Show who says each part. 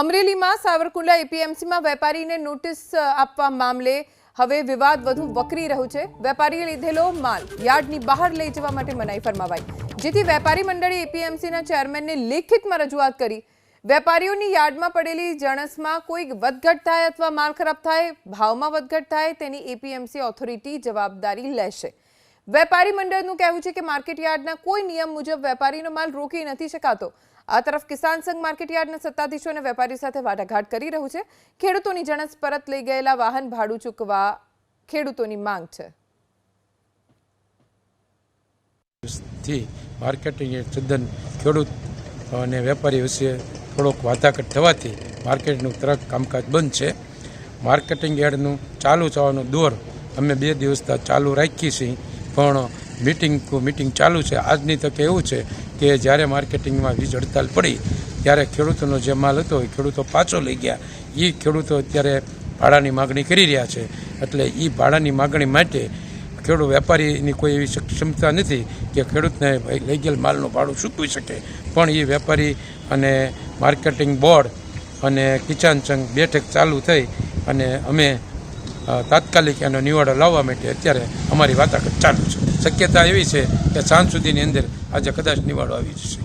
Speaker 1: અમરેલીમાં સાવરકુંડલા એપીએમસીમાં વેપારીને નોટિસ આપવા મામલે હવે વિવાદ વધુ વકરી રહ્યું છે. વેપારીએ લીધેલો માલ યાર્ડની બહાર લઈ જવા માટે મનાઈ ફરમાવાઈ. જેથી વેપારી મંડળે એપીએમસીના ચેરમેનને લેખિતમાં રજૂઆત કરી. વેપારીઓની યાર્ડમાં પડેલી જણસમાં કોઈ વધઘટ થાય અથવા માલ ખરાબ થાય, ભાવમાં વધઘટ થાય તેની એપીએમસી ઓથોરિટી જવાબદારી લેશે. વેપારી મંડળનું કહેવું છે કે માર્કેટ યાર્ડના કોઈ નિયમ મુજબ વેપારીનો માલ રોકી નથી શકાતો. આ તરફ કિસાન સંઘ માર્કેટ યાર્ડના સત્તાધીશો અને વેપારી સાથે વાટાઘાટ કરી રહ્યું છે. ખેડૂતોની જણસ પરત લઈ ગયેલા વાહન ભાડું ચૂકવા ખેડૂતોની માંગ છે.
Speaker 2: માર્કેટિંગ તદ્દન ખેડૂત અને વેપારી વિશે થોડોક વાતાઘટ થવાથી માર્કેટનું તરત કામકાજ બંધ છે. માર્કેટિંગ યાર્ડનું ચાલુ થવાનો દોર અમે બે દિવસ ચાલુ રાખીએ છીએ પણ મિટિંગ મિટિંગ ચાલુ છે. આજની તકે એવું છે કે જ્યારે માર્કેટિંગમાં વીજ હડતાલ પડી, ત્યારે ખેડૂતોનો જે માલ હતો એ ખેડૂતો પાછો લઈ ગયા. એ ખેડૂતો અત્યારે ભાડાની માગણી કરી રહ્યા છે. એટલે એ ભાડાની માગણી માટે ખેડૂત વેપારીની કોઈ એવી ક્ષમતા નથી કે ખેડૂતને લઈ ગયેલ માલનું ભાડું ચૂકવી શકે. પણ એ વેપારી અને માર્કેટિંગ બોર્ડ અને કિસાન સંઘ બેઠક ચાલુ થઈ અને અમે તાત્કાલિક એનો નિવાડો લાવવા માટે અત્યારે અમારી વાતાઘાટ ચાલુ છે. શક્યતા એવી છે કે સાંજ સુધીની અંદર આજે કદાચ નિવાડો આવી જશે.